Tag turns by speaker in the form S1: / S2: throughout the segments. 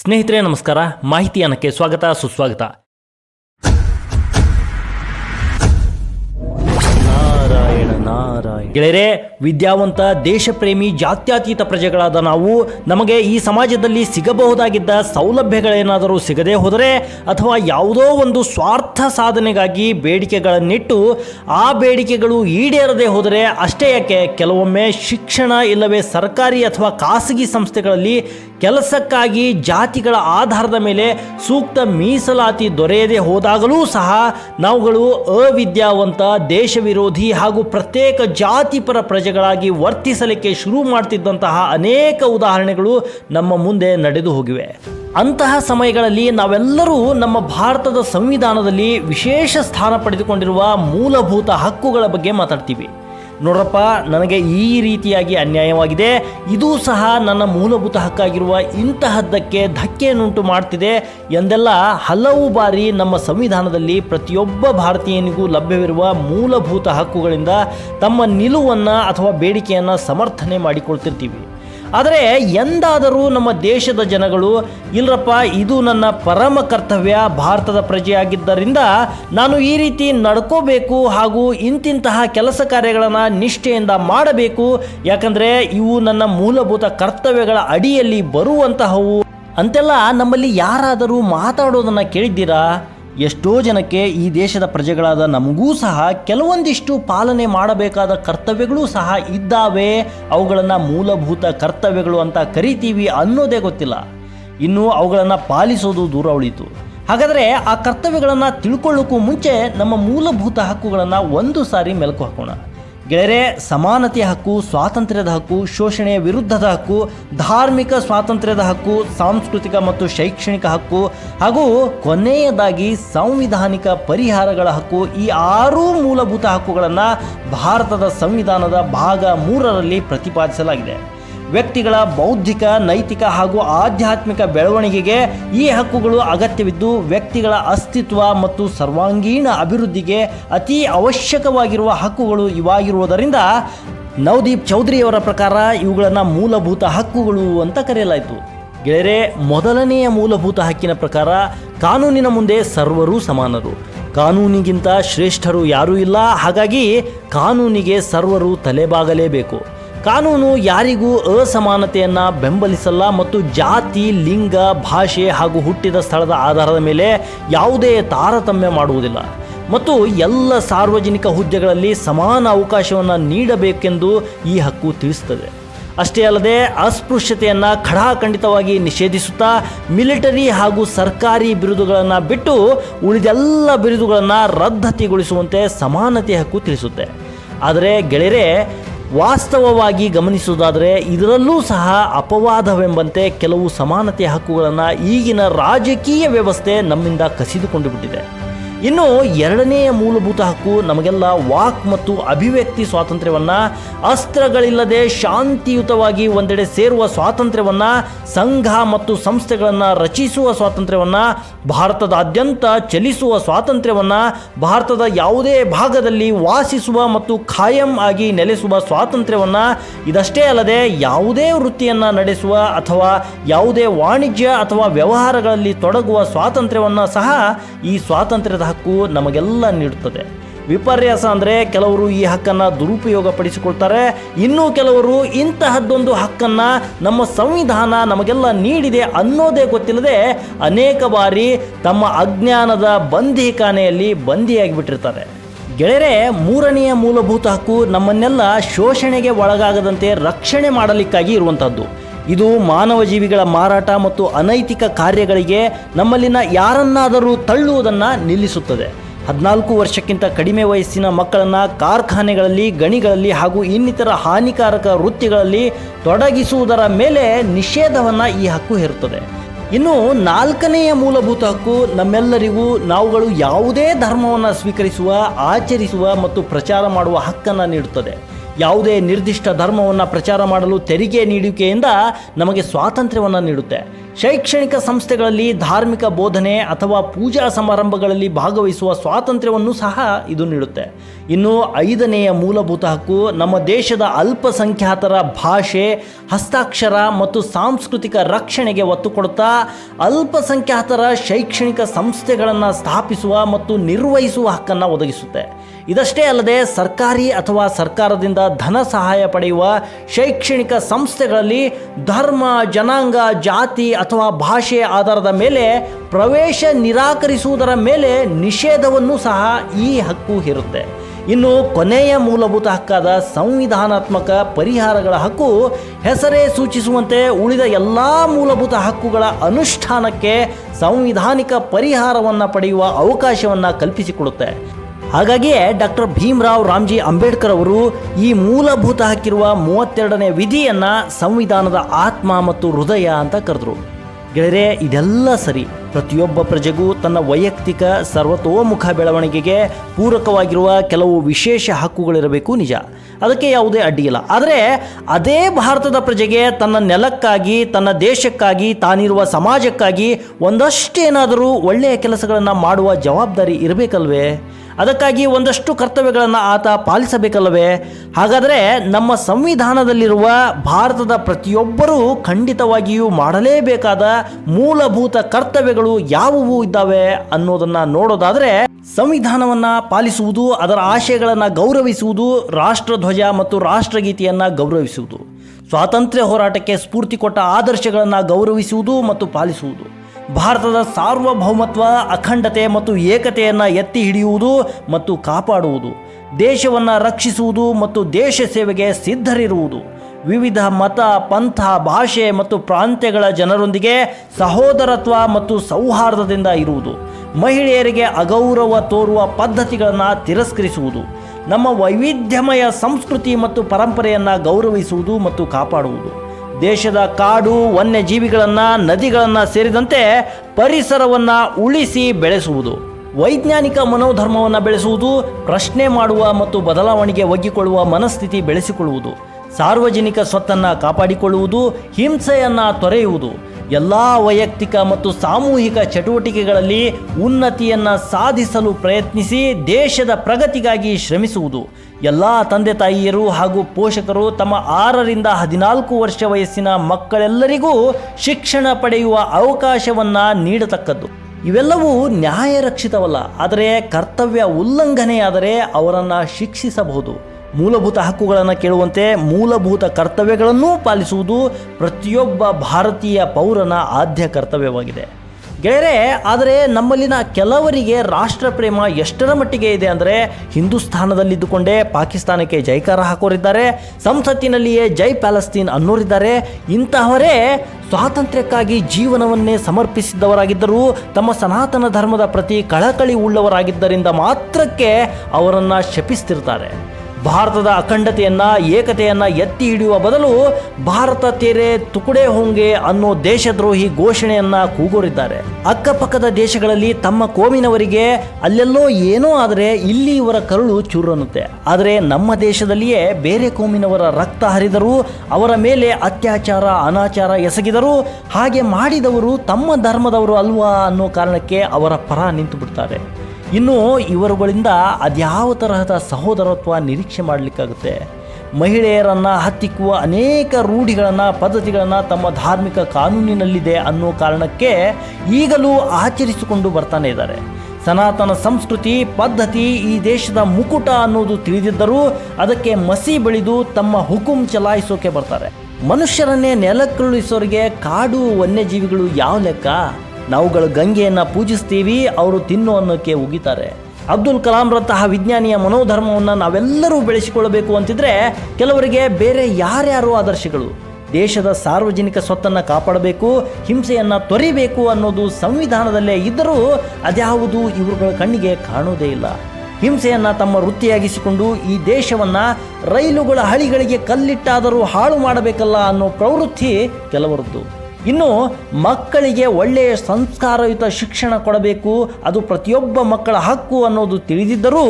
S1: ಸ್ನೇಹಿತರೆ, ನಮಸ್ಕಾರ. ಮಾಹಿತಿ ಅನ್ನಕ್ಕೆ ಸ್ವಾಗತ, ಸುಸ್ವಾಗತ. ನಾರಾಯಣ ನಾರಾಯಣ. ಗೆಳೆಯರೆ, ವಿದ್ಯಾವಂತ, ದೇಶಪ್ರೇಮಿ, ಜಾತ್ಯತೀತ ಪ್ರಜೆಗಳಾದ ನಾವು, ನಮಗೆ ಈ ಸಮಾಜದಲ್ಲಿ ಸಿಗಬಹುದಾಗಿದ್ದ ಸೌಲಭ್ಯಗಳೇನಾದರೂ ಸಿಗದೇ ಹೋದರೆ, ಅಥವಾ ಯಾವುದೋ ಒಂದು ಸ್ವಾರ್ಥ ಸಾಧನೆಗಾಗಿ ಬೇಡಿಕೆಗಳನ್ನಿಟ್ಟು, ಆ ಬೇಡಿಕೆಗಳು ಈಡೇರದೆ ಹೋದರೆ, ಅಷ್ಟೇ ಯಾಕೆ ಕೆಲವೊಮ್ಮೆ ಶಿಕ್ಷಣ ಇಲ್ಲವೇ ಸರ್ಕಾರಿ ಅಥವಾ ಖಾಸಗಿ ಸಂಸ್ಥೆಗಳಲ್ಲಿ ಕೆಲಸಕ್ಕಾಗಿ ಜಾತಿಗಳ ಆಧಾರದ ಮೇಲೆ ಸೂಕ್ತ ಮೀಸಲಾತಿ ದೊರೆಯದೇ ಹೋದಾಗಲೂ ಸಹ ನಾವುಗಳು ಅವಿದ್ಯಾವಂತ ದೇಶ ವಿರೋಧಿ ಹಾಗೂ ಪ್ರತ್ಯೇಕ ಜಾತಿಪರ ಪ್ರಜೆಗಳಾಗಿ ವರ್ತಿಸಲಿಕ್ಕೆ ಶುರು ಮಾಡ್ತಿದ್ದಂತಹ ಅನೇಕ ಉದಾಹರಣೆಗಳು ನಮ್ಮ ಮುಂದೆ ನಡೆದು ಹೋಗಿವೆ. ಅಂತಹ ಸಮಯಗಳಲ್ಲಿ ನಾವೆಲ್ಲರೂ ನಮ್ಮ ಭಾರತದ ಸಂವಿಧಾನದಲ್ಲಿ ವಿಶೇಷ ಸ್ಥಾನ ಪಡೆದುಕೊಂಡಿರುವ ಮೂಲಭೂತ ಹಕ್ಕುಗಳ ಬಗ್ಗೆ ಮಾತಾಡ್ತೀವಿ. ನೋಡ್ರಪ್ಪ, ನನಗೆ ಈ ರೀತಿಯಾಗಿ ಅನ್ಯಾಯವಾಗಿದೆ. ಇದು ಸಹ ನನ್ನ ಮೂಲಭೂತ ಹಕ್ಕಾಗಿರುವ ಇಂತಹದ್ದಕ್ಕೆ ಧಕ್ಕೆಯನ್ನುಂಟು ಮಾಡ್ತಿದೆ ಎಂದೆಲ್ಲ ಹಲವು ಬಾರಿ ನಮ್ಮ ಸಂವಿಧಾನದಲ್ಲಿ ಪ್ರತಿಯೊಬ್ಬ ಭಾರತೀಯನಿಗೂ ಲಭ್ಯವಿರುವ ಮೂಲಭೂತ ಹಕ್ಕುಗಳಿಂದ ತಮ್ಮ ನಿಲುವನ್ನು ಅಥವಾ ಬೇಡಿಕೆಯನ್ನು ಸಮರ್ಥನೆ ಮಾಡಿಕೊಳ್ತಿರ್ತೀವಿ. ಆದರೆ ಎಂದಾದರೂ ನಮ್ಮ ದೇಶದ ಜನಗಳು ಇಲ್ಲರಪ್ಪ ಇದು ನನ್ನ ಪರಮ ಕರ್ತವ್ಯ, ಭಾರತದ ಪ್ರಜೆಯಾಗಿದ್ದರಿಂದ ನಾನು ಈ ರೀತಿ ನಡ್ಕೋಬೇಕು ಹಾಗೂ ಇಂತಿಂತಹ ಕೆಲಸ ಕಾರ್ಯಗಳನ್ನು ನಿಷ್ಠೆಯಿಂದ ಮಾಡಬೇಕು. ಯಾಕಂದರೆ ಇವು ನನ್ನ ಮೂಲಭೂತ ಕರ್ತವ್ಯಗಳ ಅಡಿಯಲ್ಲಿ ಬರುವಂತಹವು. ಅಂತೆಲ್ಲ ನಮ್ಮಲ್ಲಿ ಯಾರಾದರೂ ಮಾತಾಡೋದನ್ನು ಕೇಳಿದ್ದೀರಾ? ಎಷ್ಟೋ ಜನಕ್ಕೆ ಈ ದೇಶದ ಪ್ರಜೆಗಳಾದ ನಮಗೂ ಸಹ ಕೆಲವೊಂದಿಷ್ಟು ಪಾಲನೆ ಮಾಡಬೇಕಾದ ಕರ್ತವ್ಯಗಳು ಸಹ ಇದ್ದಾವೆ. ಅವುಗಳನ್ನು ಮೂಲಭೂತ ಕರ್ತವ್ಯಗಳು ಅಂತ ಕರಿತೀವಿ ಅನ್ನೋದೇ ಗೊತ್ತಿಲ್ಲ. ಇನ್ನು ಅವುಗಳನ್ನು ಪಾಲಿಸೋದು ದೂರ ಉಳಿತು ಹಾಗಾದರೆ ಆ ಕರ್ತವ್ಯಗಳನ್ನು ತಿಳ್ಕೊಳ್ಳೋಕ್ಕೂ ಮುಂಚೆ ನಮ್ಮ ಮೂಲಭೂತ ಹಕ್ಕುಗಳನ್ನು ಒಂದು ಸಾರಿ ಮೆಲುಕು ಹಾಕೋಣ. ಗೆಳೆಯರೆ, ಸಮಾನತೆಯ ಹಕ್ಕು, ಸ್ವಾತಂತ್ರ್ಯದ ಹಕ್ಕು, ಶೋಷಣೆಯ ವಿರುದ್ಧದ ಹಕ್ಕು, ಧಾರ್ಮಿಕ ಸ್ವಾತಂತ್ರ್ಯದ ಹಕ್ಕು, ಸಾಂಸ್ಕೃತಿಕ ಮತ್ತು ಶೈಕ್ಷಣಿಕ ಹಕ್ಕು ಹಾಗೂ ಕೊನೆಯದಾಗಿ ಸಾಂವಿಧಾನಿಕ ಪರಿಹಾರಗಳ ಹಕ್ಕು ಈ ಆರೂ ಮೂಲಭೂತ ಹಕ್ಕುಗಳನ್ನು ಭಾರತದ ಸಂವಿಧಾನದ ಭಾಗ ಮೂರರಲ್ಲಿ ಪ್ರತಿಪಾದಿಸಲಾಗಿದೆ. ವ್ಯಕ್ತಿಗಳ ಬೌದ್ಧಿಕ, ನೈತಿಕ ಹಾಗೂ ಆಧ್ಯಾತ್ಮಿಕ ಬೆಳವಣಿಗೆಗೆ ಈ ಹಕ್ಕುಗಳು ಅಗತ್ಯವಿದ್ದು ವ್ಯಕ್ತಿಗಳ ಅಸ್ತಿತ್ವ ಮತ್ತು ಸರ್ವಾಂಗೀಣ ಅಭಿವೃದ್ಧಿಗೆ ಅತಿ ಅವಶ್ಯಕವಾಗಿರುವ ಹಕ್ಕುಗಳು ಇವಾಗಿರುವುದರಿಂದ ನವದೀಪ್ ಚೌಧರಿಯವರ ಪ್ರಕಾರ ಇವುಗಳನ್ನು ಮೂಲಭೂತ ಹಕ್ಕುಗಳು ಅಂತ ಕರೆಯಲಾಯಿತು. ಗೆಳೆಯರೆ, ಮೊದಲನೆಯ ಮೂಲಭೂತ ಹಕ್ಕಿನ ಪ್ರಕಾರ ಕಾನೂನಿನ ಮುಂದೆ ಸರ್ವರೂ ಸಮಾನರು. ಕಾನೂನಿಗಿಂತ ಶ್ರೇಷ್ಠರು ಯಾರೂ ಇಲ್ಲ, ಹಾಗಾಗಿ ಕಾನೂನಿಗೆ ಸರ್ವರು ತಲೆಬಾಗಲೇಬೇಕು. ಕಾನೂನು ಯಾರಿಗೂ ಅಸಮಾನತೆಯನ್ನು ಬೆಂಬಲಿಸಲ್ಲ ಮತ್ತು ಜಾತಿ, ಲಿಂಗ, ಭಾಷೆ ಹಾಗೂ ಹುಟ್ಟಿದ ಸ್ಥಳದ ಆಧಾರದ ಮೇಲೆ ಯಾವುದೇ ತಾರತಮ್ಯ ಮಾಡುವುದಿಲ್ಲ. ಮತ್ತು ಎಲ್ಲ ಸಾರ್ವಜನಿಕ ಹುದ್ದೆಗಳಲ್ಲಿ ಸಮಾನ ಅವಕಾಶವನ್ನು ನೀಡಬೇಕೆಂದು ಈ ಹಕ್ಕು ತಿಳಿಸುತ್ತದೆ. ಅಷ್ಟೇ ಅಲ್ಲದೆ ಅಸ್ಪೃಶ್ಯತೆಯನ್ನು ಖಡಾಖಂಡಿತವಾಗಿ ನಿಷೇಧಿಸುತ್ತಾ ಮಿಲಿಟರಿ ಹಾಗೂ ಸರ್ಕಾರಿ ಬಿರುದುಗಳನ್ನು ಬಿಟ್ಟು ಉಳಿದೆಲ್ಲ ಬಿರುದುಗಳನ್ನು ರದ್ದತಿಗೊಳಿಸುವಂತೆ ಸಮಾನತೆ ಹಕ್ಕು ತಿಳಿಸುತ್ತೆ. ಆದರೆ ಗೆಳೆಯರೆ ವಾಸ್ತವವಾಗಿ ಗಮನಿಸುವುದಾದರೆ ಇದರಲ್ಲೂ ಸಹ ಅಪವಾದವೆಂಬಂತೆ ಕೆಲವು ಸಮಾನತೆಯ ಹಕ್ಕುಗಳನ್ನು ಈಗಿನ ರಾಜಕೀಯ ವ್ಯವಸ್ಥೆ ನಮ್ಮಿಂದ ಕಸಿದುಕೊಂಡು ಬಿಟ್ಟಿದೆ. ಇನ್ನು ಎರಡನೆಯ ಮೂಲಭೂತ ಹಕ್ಕು ನಮಗೆಲ್ಲ ವಾಕ್ ಮತ್ತು ಅಭಿವ್ಯಕ್ತಿ ಸ್ವಾತಂತ್ರ್ಯವನ್ನು, ಅಸ್ತ್ರಗಳಿಲ್ಲದೆ ಶಾಂತಿಯುತವಾಗಿ ಒಂದೆಡೆ ಸೇರುವ ಸ್ವಾತಂತ್ರ್ಯವನ್ನು, ಸಂಘ ಮತ್ತು ಸಂಸ್ಥೆಗಳನ್ನು ರಚಿಸುವ ಸ್ವಾತಂತ್ರ್ಯವನ್ನು, ಭಾರತದಾದ್ಯಂತ ಚಲಿಸುವ ಸ್ವಾತಂತ್ರ್ಯವನ್ನು, ಭಾರತದ ಯಾವುದೇ ಭಾಗದಲ್ಲಿ ವಾಸಿಸುವ ಮತ್ತು ಖಾಯಂ ಆಗಿ ನೆಲೆಸುವ ಸ್ವಾತಂತ್ರ್ಯವನ್ನು, ಇದಷ್ಟೇ ಅಲ್ಲದೆ ಯಾವುದೇ ವೃತ್ತಿಯನ್ನು ನಡೆಸುವ ಅಥವಾ ಯಾವುದೇ ವಾಣಿಜ್ಯ ಅಥವಾ ವ್ಯವಹಾರಗಳಲ್ಲಿ ತೊಡಗುವ ಸ್ವಾತಂತ್ರ್ಯವನ್ನು ಸಹ ಈ ಸ್ವಾತಂತ್ರ್ಯದ ಹಕ್ಕು ನಮಗೆಲ್ಲ ನೀಡುತ್ತದೆ. ವಿಪರ್ಯಾಸ ಅಂದರೆ ಕೆಲವರು ಈ ಹಕ್ಕನ್ನು ದುರುಪಯೋಗ ಪಡಿಸಿಕೊಳ್ತಾರೆ ಇನ್ನೂ ಕೆಲವರು ಇಂತಹದ್ದೊಂದು ಹಕ್ಕನ್ನು ನಮ್ಮ ಸಂವಿಧಾನ ನಮಗೆಲ್ಲ ನೀಡಿದೆ ಅನ್ನೋದೇ ಗೊತ್ತಿಲ್ಲದೆ ಅನೇಕ ಬಾರಿ ತಮ್ಮ ಅಜ್ಞಾನದ ಬಂಧಿಖಾನೆಯಲ್ಲಿ ಬಂದಿಯಾಗಿಬಿಟ್ಟಿರ್ತಾರೆ ಗೆಳೆಯರೆ, ಮೂರನೆಯ ಮೂಲಭೂತ ಹಕ್ಕು ನಮ್ಮನ್ನೆಲ್ಲ ಶೋಷಣೆಗೆ ಒಳಗಾಗದಂತೆ ರಕ್ಷಣೆ ಮಾಡಲಿಕ್ಕಾಗಿ ಇರುವಂಥದ್ದು ಇದು ಮಾನವ ಜೀವಿಗಳ ಮಾರಾಟ ಮತ್ತು ಅನೈತಿಕ ಕಾರ್ಯಗಳಿಗೆ ನಮ್ಮಲ್ಲಿನ ಯಾರನ್ನಾದರೂ ತಳ್ಳುವುದನ್ನು ನಿಲ್ಲಿಸುತ್ತದೆ. ಹದಿನಾಲ್ಕು ವರ್ಷಕ್ಕಿಂತ ಕಡಿಮೆ ವಯಸ್ಸಿನ ಮಕ್ಕಳನ್ನು ಕಾರ್ಖಾನೆಗಳಲ್ಲಿ, ಗಣಿಗಳಲ್ಲಿ ಹಾಗೂ ಇನ್ನಿತರ ಹಾನಿಕಾರಕ ವೃತ್ತಿಗಳಲ್ಲಿ ತೊಡಗಿಸುವುದರ ಮೇಲೆ ನಿಷೇಧವನ್ನು ಈ ಹಕ್ಕು ಹೇರುತ್ತದೆ. ಇನ್ನು ನಾಲ್ಕನೆಯ ಮೂಲಭೂತ ಹಕ್ಕು ನಮ್ಮೆಲ್ಲರಿಗೂ ನಾವುಗಳು ಯಾವುದೇ ಧರ್ಮವನ್ನು ಸ್ವೀಕರಿಸುವ, ಆಚರಿಸುವ ಮತ್ತು ಪ್ರಚಾರ ಮಾಡುವ ಹಕ್ಕನ್ನು ನೀಡುತ್ತದೆ. ಯಾವುದೇ ನಿರ್ದಿಷ್ಟ ಧರ್ಮವನ್ನು ಪ್ರಚಾರ ಮಾಡಲು ತೆರಿಗೆ ನೀಡುವಿಕೆಯಿಂದ ನಮಗೆ ಸ್ವಾತಂತ್ರ್ಯವನ್ನು ನೀಡುತ್ತೆ. ಶೈಕ್ಷಣಿಕ ಸಂಸ್ಥೆಗಳಲ್ಲಿ ಧಾರ್ಮಿಕ ಬೋಧನೆ ಅಥವಾ ಪೂಜಾ ಸಮಾರಂಭಗಳಲ್ಲಿ ಭಾಗವಹಿಸುವ ಸ್ವಾತಂತ್ರ್ಯವನ್ನು ಸಹ ಇದು ನೀಡುತ್ತೆ. ಇನ್ನು ಐದನೆಯ ಮೂಲಭೂತ ಹಕ್ಕು ನಮ್ಮ ದೇಶದ ಅಲ್ಪಸಂಖ್ಯಾತರ ಭಾಷೆ, ಹಸ್ತಾಕ್ಷರ ಮತ್ತು ಸಾಂಸ್ಕೃತಿಕ ರಕ್ಷಣೆಗೆ ಒತ್ತು ಕೊಡುತ್ತಾ, ಅಲ್ಪಸಂಖ್ಯಾತರ ಶೈಕ್ಷಣಿಕ ಸಂಸ್ಥೆಗಳನ್ನು ಸ್ಥಾಪಿಸುವ ಮತ್ತು ನಿರ್ವಹಿಸುವ ಹಕ್ಕನ್ನು ಒದಗಿಸುತ್ತೆ. ಇದಷ್ಟೇ ಅಲ್ಲದೆ ಸರ್ಕಾರಿ ಅಥವಾ ಸರ್ಕಾರದಿಂದ ಧನ ಸಹಾಯ ಪಡೆಯುವ ಶೈಕ್ಷಣಿಕ ಸಂಸ್ಥೆಗಳಲ್ಲಿ ಧರ್ಮ, ಜನಾಂಗ, ಜಾತಿ ಅಥವಾ ಭಾಷೆ ಆಧಾರದ ಮೇಲೆ ಪ್ರವೇಶ ನಿರಾಕರಿಸುವುದರ ಮೇಲೆ ನಿಷೇಧವನ್ನು ಸಹ ಈ ಹಕ್ಕು ಹೇರುತ್ತೆ. ಇನ್ನು ಕೊನೆಯ ಮೂಲಭೂತ ಹಕ್ಕಾದ ಸಂವಿಧಾನಾತ್ಮಕ ಪರಿಹಾರಗಳ ಹಕ್ಕು ಹೆಸರೇ ಸೂಚಿಸುವಂತೆ ಉಳಿದ ಎಲ್ಲ ಮೂಲಭೂತ ಹಕ್ಕುಗಳ ಅನುಷ್ಠಾನಕ್ಕೆ ಸಂವಿಧಾನಿಕ ಪರಿಹಾರವನ್ನು ಪಡೆಯುವ ಅವಕಾಶವನ್ನು ಕಲ್ಪಿಸಿಕೊಡುತ್ತೆ. ಹಾಗಾಗಿಯೇ ಡಾಕ್ಟರ್ ಭೀಮರಾವ್ ರಾಮ್ಜಿ ಅಂಬೇಡ್ಕರ್ ಅವರು ಈ ಮೂಲಭೂತ ಹಾಕಿರುವ ಮೂವತ್ತೆರಡನೇ ವಿಧಿಯನ್ನ ಸಂವಿಧಾನದ ಆತ್ಮ ಮತ್ತು ಹೃದಯ ಅಂತ ಕರೆದ್ರು. ಗೆಳೆಯರೆ, ಇದೆಲ್ಲ ಸರಿ. ಪ್ರತಿಯೊಬ್ಬ ಪ್ರಜೆಗೂ ತನ್ನ ವೈಯಕ್ತಿಕ ಸರ್ವತೋಮುಖ ಬೆಳವಣಿಗೆಗೆ ಪೂರಕವಾಗಿರುವ ಕೆಲವು ವಿಶೇಷ ಹಕ್ಕುಗಳಿರಬೇಕು ನಿಜ. ಅದಕ್ಕೆ ಯಾವುದೇ ಅಡ್ಡಿಯಿಲ್ಲ ಆದರೆ ಅದೇ ಭಾರತದ ಪ್ರಜೆಗೆ ತನ್ನ ನೆಲಕ್ಕಾಗಿ, ತನ್ನ ದೇಶಕ್ಕಾಗಿ, ತಾನಿರುವ ಸಮಾಜಕ್ಕಾಗಿ ಒಂದಷ್ಟೇನಾದರೂ ಒಳ್ಳೆಯ ಕೆಲಸಗಳನ್ನು ಮಾಡುವ ಜವಾಬ್ದಾರಿ ಇರಬೇಕಲ್ವೇ? ಅದಕ್ಕಾಗಿ ಒಂದಷ್ಟು ಕರ್ತವ್ಯಗಳನ್ನು ಆತ ಪಾಲಿಸಬೇಕಲ್ಲವೇ? ಹಾಗಾದರೆ ನಮ್ಮ ಸಂವಿಧಾನದಲ್ಲಿರುವ ಭಾರತದ ಪ್ರತಿಯೊಬ್ಬರೂ ಖಂಡಿತವಾಗಿಯೂ ಮಾಡಲೇಬೇಕಾದ ಮೂಲಭೂತ ಕರ್ತವ್ಯಗಳು ಯಾವುವು ಇದ್ದಾವೆ ಅನ್ನೋದನ್ನು ನೋಡೋದಾದರೆ, ಸಂವಿಧಾನವನ್ನ ಪಾಲಿಸುವುದು, ಅದರ ಆಶಯಗಳನ್ನು ಗೌರವಿಸುವುದು, ರಾಷ್ಟ್ರಧ್ವಜ ಮತ್ತು ರಾಷ್ಟ್ರಗೀತೆಯನ್ನು ಗೌರವಿಸುವುದು. ಸ್ವಾತಂತ್ರ್ಯ ಹೋರಾಟಕ್ಕೆ ಸ್ಫೂರ್ತಿ ಕೊಟ್ಟ ಆದರ್ಶಗಳನ್ನು ಗೌರವಿಸುವುದು ಮತ್ತು ಪಾಲಿಸುವುದು. ಭಾರತದ ಸಾರ್ವಭೌಮತ್ವ, ಅಖಂಡತೆ ಮತ್ತು ಏಕತೆಯನ್ನು ಎತ್ತಿ ಹಿಡಿಯುವುದು ಮತ್ತು ಕಾಪಾಡುವುದು, ದೇಶವನ್ನು ರಕ್ಷಿಸುವುದು ಮತ್ತು ದೇಶ ಸೇವೆಗೆ ಸಿದ್ಧರಿರುವುದು. ವಿವಿಧ ಮತ, ಪಂಥ, ಭಾಷೆ ಮತ್ತು ಪ್ರಾಂತ್ಯಗಳ ಜನರೊಂದಿಗೆ ಸಹೋದರತ್ವ ಮತ್ತು ಸೌಹಾರ್ದದಿಂದ ಇರುವುದು. ಮಹಿಳೆಯರಿಗೆ ಅಗೌರವ ತೋರುವ ಪದ್ಧತಿಗಳನ್ನು ತಿರಸ್ಕರಿಸುವುದು. ನಮ್ಮ ವೈವಿಧ್ಯಮಯ ಸಂಸ್ಕೃತಿ ಮತ್ತು ಪರಂಪರೆಯನ್ನು ಗೌರವಿಸುವುದು ಮತ್ತು ಕಾಪಾಡುವುದು. ದೇಶದ ಕಾಡು, ವನ್ಯಜೀವಿಗಳನ್ನು, ನದಿಗಳನ್ನು ಸೇರಿದಂತೆ ಪರಿಸರವನ್ನು ಉಳಿಸಿ ಬೆಳೆಸುವುದು. ವೈಜ್ಞಾನಿಕ ಮನೋಧರ್ಮವನ್ನು ಬೆಳೆಸುವುದು, ಪ್ರಶ್ನೆ ಮಾಡುವ ಮತ್ತು ಬದಲಾವಣೆಗೆ ಒಗ್ಗಿಕೊಳ್ಳುವ ಮನಸ್ಥಿತಿ ಬೆಳೆಸಿಕೊಳ್ಳುವುದು. ಸಾರ್ವಜನಿಕ ಸ್ವತ್ತನ್ನು ಕಾಪಾಡಿಕೊಳ್ಳುವುದು, ಹಿಂಸೆಯನ್ನು ತೊರೆಯುವುದು. ಎಲ್ಲ ವೈಯಕ್ತಿಕ ಮತ್ತು ಸಾಮೂಹಿಕ ಚಟುವಟಿಕೆಗಳಲ್ಲಿ ಉನ್ನತಿಯನ್ನು ಸಾಧಿಸಲು ಪ್ರಯತ್ನಿಸಿ ದೇಶದ ಪ್ರಗತಿಗಾಗಿ ಶ್ರಮಿಸುವುದು. ಎಲ್ಲ ತಂದೆ ತಾಯಿಯರು ಹಾಗೂ ಪೋಷಕರು ತಮ್ಮ ಆರರಿಂದ ಹದಿನಾಲ್ಕು ವರ್ಷ ವಯಸ್ಸಿನ ಮಕ್ಕಳೆಲ್ಲರಿಗೂ ಶಿಕ್ಷಣ ಪಡೆಯುವ ಅವಕಾಶವನ್ನು ನೀಡತಕ್ಕದ್ದು. ಇವೆಲ್ಲವೂ ನ್ಯಾಯರಕ್ಷಿತವಲ್ಲ, ಆದರೆ ಕರ್ತವ್ಯ ಉಲ್ಲಂಘನೆಯಾದರೆ ಅವರನ್ನು ಶಿಕ್ಷಿಸಬಹುದು. ಮೂಲಭೂತ ಹಕ್ಕುಗಳನ್ನು ಕೇಳುವಂತೆ ಮೂಲಭೂತ ಕರ್ತವ್ಯಗಳನ್ನೂ ಪಾಲಿಸುವುದು ಪ್ರತಿಯೊಬ್ಬ ಭಾರತೀಯ ಪೌರನ ಆದ್ಯ ಕರ್ತವ್ಯವಾಗಿದೆ. ಗೆಳೆಯರೆ, ಆದರೆ ನಮ್ಮಲ್ಲಿನ ಕೆಲವರಿಗೆ ರಾಷ್ಟ್ರ ಪ್ರೇಮ ಎಷ್ಟರ ಮಟ್ಟಿಗೆ ಇದೆ ಅಂದರೆ ಹಿಂದೂಸ್ಥಾನದಲ್ಲಿದ್ದುಕೊಂಡೇ ಪಾಕಿಸ್ತಾನಕ್ಕೆ ಜೈಕಾರ ಹಾಕೋರಿದ್ದಾರೆ, ಸಂಸತ್ತಿನಲ್ಲಿಯೇ ಜೈ ಪ್ಯಾಲಸ್ತೀನ್ ಅನ್ನೋರಿದ್ದಾರೆ. ಇಂತಹವರೇ ಸ್ವಾತಂತ್ರ್ಯಕ್ಕಾಗಿ ಜೀವನವನ್ನೇ ಸಮರ್ಪಿಸಿದ್ದವರಾಗಿದ್ದರೂ ತಮ್ಮ ಸನಾತನ ಧರ್ಮದ ಪ್ರತಿ ಕಳಕಳಿ ಉಳ್ಳವರಾಗಿದ್ದರಿಂದ ಮಾತ್ರಕ್ಕೆ ಅವರನ್ನು ಶಪಿಸ್ತಿರ್ತಾರೆ. ಭಾರತದ ಅಖಂಡತೆಯನ್ನು, ಏಕತೆಯನ್ನು ಎತ್ತಿ ಹಿಡಿಯುವ ಬದಲು ಭಾರತ ತೆರೆ ತುಕುಡೆ ಹೊಂಗೆ ಅನ್ನೋ ದೇಶದ್ರೋಹಿ ಘೋಷಣೆಯನ್ನು ಕೂಗೋರಿದ್ದಾರೆ. ಅಕ್ಕಪಕ್ಕದ ದೇಶಗಳಲ್ಲಿ ತಮ್ಮ ಕೋಮಿನವರಿಗೆ ಅಲ್ಲೆಲ್ಲೋ ಏನೋ ಆದರೆ ಇಲ್ಲಿ ಇವರ ಕರುಳು ಚೂರನ್ನುತ್ತೆ. ಆದರೆ ನಮ್ಮ ದೇಶದಲ್ಲಿಯೇ ಬೇರೆ ಕೋಮಿನವರ ರಕ್ತ ಹರಿದರೂ, ಅವರ ಮೇಲೆ ಅತ್ಯಾಚಾರ, ಅನಾಚಾರ ಎಸಗಿದರೂ, ಹಾಗೆ ಮಾಡಿದವರು ತಮ್ಮ ಧರ್ಮದವರು ಅಲ್ವಾ ಅನ್ನೋ ಕಾರಣಕ್ಕೆ ಅವರ ಪರ ನಿಂತು ಬಿಡ್ತಾರೆ ಇನ್ನು ಇವರುಗಳಿಂದ ಅದ್ಯಾವ ತರಹದ ಸಹೋದರತ್ವ ನಿರೀಕ್ಷೆ ಮಾಡಲಿಕ್ಕಾಗುತ್ತೆ? ಮಹಿಳೆಯರನ್ನು ಹತ್ತಿಕ್ಕುವ ಅನೇಕ ರೂಢಿಗಳನ್ನು, ಪದ್ಧತಿಗಳನ್ನು ತಮ್ಮ ಧಾರ್ಮಿಕ ಕಾನೂನಿನಲ್ಲಿದೆ ಅನ್ನೋ ಕಾರಣಕ್ಕೆ ಈಗಲೂ ಆಚರಿಸಿಕೊಂಡು ಬರ್ತಾನೆ ಇದ್ದಾರೆ. ಸನಾತನ ಸಂಸ್ಕೃತಿ, ಪದ್ಧತಿ ಈ ದೇಶದ ಮುಕುಟ ಅನ್ನೋದು ತಿಳಿದಿದ್ದರೂ ಅದಕ್ಕೆ ಮಸಿ ಬೆಳೆದು ತಮ್ಮ ಹುಕುಂ ಚಲಾಯಿಸೋಕೆ ಬರ್ತಾರೆ. ಮನುಷ್ಯರನ್ನೇ ನೆಲಕ್ಕುರುಳಿಸೋರಿಗೆ ಕಾಡು ವನ್ಯಜೀವಿಗಳು ಯಾವ ಲೆಕ್ಕ? ನಾವುಗಳು ಗಂಗೆಯನ್ನು ಪೂಜಿಸ್ತೀವಿ, ಅವರು ತಿನ್ನು ಅನ್ನೋಕ್ಕೆ ಉಗಿತಾರೆ. ಅಬ್ದುಲ್ ಕಲಾಂರಂತಹ ವಿಜ್ಞಾನಿಯ ಮನೋಧರ್ಮವನ್ನು ನಾವೆಲ್ಲರೂ ಬೆಳೆಸಿಕೊಳ್ಳಬೇಕು ಅಂತಿದ್ರೆ ಕೆಲವರಿಗೆ ಬೇರೆ ಯಾರ್ಯಾರು ಆದರ್ಶಗಳು? ದೇಶದ ಸಾರ್ವಜನಿಕ ಸ್ವತ್ತನ್ನು ಕಾಪಾಡಬೇಕು, ಹಿಂಸೆಯನ್ನು ತೊರಿಬೇಕು ಅನ್ನೋದು ಸಂವಿಧಾನದಲ್ಲೇ ಇದ್ದರೂ ಅದ್ಯಾವುದು ಇವರುಗಳ ಕಣ್ಣಿಗೆ ಕಾಣೋದೇ ಇಲ್ಲ. ಹಿಂಸೆಯನ್ನು ತಮ್ಮ ವೃತ್ತಿಯಾಗಿಸಿಕೊಂಡು ಈ ದೇಶವನ್ನು ರೈಲುಗಳ ಹಳಿಗಳಿಗೆ ಕಲ್ಲಿಟ್ಟಾದರೂ ಹಾಳು ಮಾಡಬೇಕಲ್ಲ ಅನ್ನೋ ಪ್ರವೃತ್ತಿ ಕೆಲವರದ್ದು. ಇನ್ನು ಮಕ್ಕಳಿಗೆ ಒಳ್ಳೆಯ ಸಂಸ್ಕಾರಯುತ ಶಿಕ್ಷಣ ಕೊಡಬೇಕು, ಅದು ಪ್ರತಿಯೊಬ್ಬ ಮಕ್ಕಳ ಹಕ್ಕು ಅನ್ನೋದು ತಿಳಿದಿದ್ದರೂ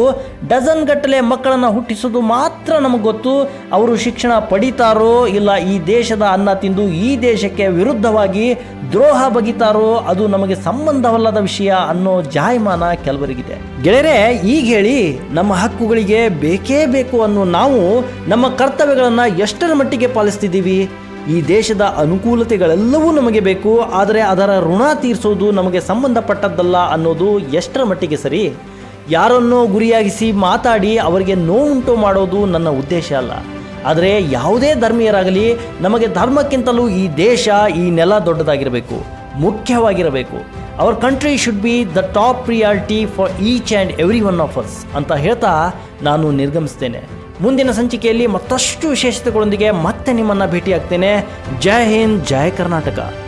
S1: ಡಜನ್ ಗಟ್ಟಲೆ ಮಕ್ಕಳನ್ನು ಹುಟ್ಟಿಸೋದು ಮಾತ್ರ ನಮಗೆ ಗೊತ್ತು, ಅವರು ಶಿಕ್ಷಣ ಪಡಿತಾರೋ ಇಲ್ಲ ಈ ದೇಶದ ಅನ್ನ ತಿಂದು ಈ ದೇಶಕ್ಕೆ ವಿರುದ್ಧವಾಗಿ ದ್ರೋಹ ಬಗಿತಾರೋ ಅದು ನಮಗೆ ಸಂಬಂಧವಲ್ಲದ ವಿಷಯ ಅನ್ನೋ ಜಾಯಮಾನ ಕೆಲವರಿಗಿದೆ. ಗೆಳೆಯರೆ, ಈಗ ಹೇಳಿ ನಮ್ಮ ಹಕ್ಕುಗಳಿಗೆ ಬೇಕೇ ಬೇಕು ಅನ್ನೋ ನಾವು ನಮ್ಮ ಕರ್ತವ್ಯಗಳನ್ನು ಎಷ್ಟರ ಮಟ್ಟಿಗೆ ಪಾಲಿಸ್ತಿದ್ದೀವಿ? ಈ ದೇಶದ ಅನುಕೂಲತೆಗಳೆಲ್ಲವೂ ನಮಗೆ ಬೇಕು, ಆದರೆ ಅದರ ಋಣ ತೀರಿಸೋದು ನಮಗೆ ಸಂಬಂಧಪಟ್ಟದ್ದಲ್ಲ ಅನ್ನೋದು ಎಷ್ಟರ ಮಟ್ಟಿಗೆ ಸರಿ? ಯಾರನ್ನೋ ಗುರಿಯಾಗಿಸಿ ಮಾತಾಡಿ ಅವರಿಗೆ ನೋವುಂಟು ಮಾಡೋದು ನನ್ನ ಉದ್ದೇಶ ಅಲ್ಲ. ಆದರೆ ಯಾವುದೇ ಧರ್ಮೀಯರಾಗಲಿ, ನಮಗೆ ಧರ್ಮಕ್ಕಿಂತಲೂ ಈ ದೇಶ, ಈ ನೆಲ ದೊಡ್ಡದಾಗಿರಬೇಕು, ಮುಖ್ಯವಾಗಿರಬೇಕು. Our country should be the top priority for each and every one of us ಅಂತ ಹೇಳ್ತಾ ನಾನು ನಿರ್ಗಮಿಸ್ತೇನೆ. ಮುಂದಿನ ಸಂಚಿಕೆಯಲ್ಲಿ ಮತ್ತಷ್ಟು ವಿಶೇಷತೆಗಳೊಂದಿಗೆ ಮತ್ತೆ ನಿಮ್ಮನ್ನು ಭೇಟಿಯಾಗ್ತೇನೆ. ಜೈ ಹಿಂದ್ ಜೈ ಕರ್ನಾಟಕ.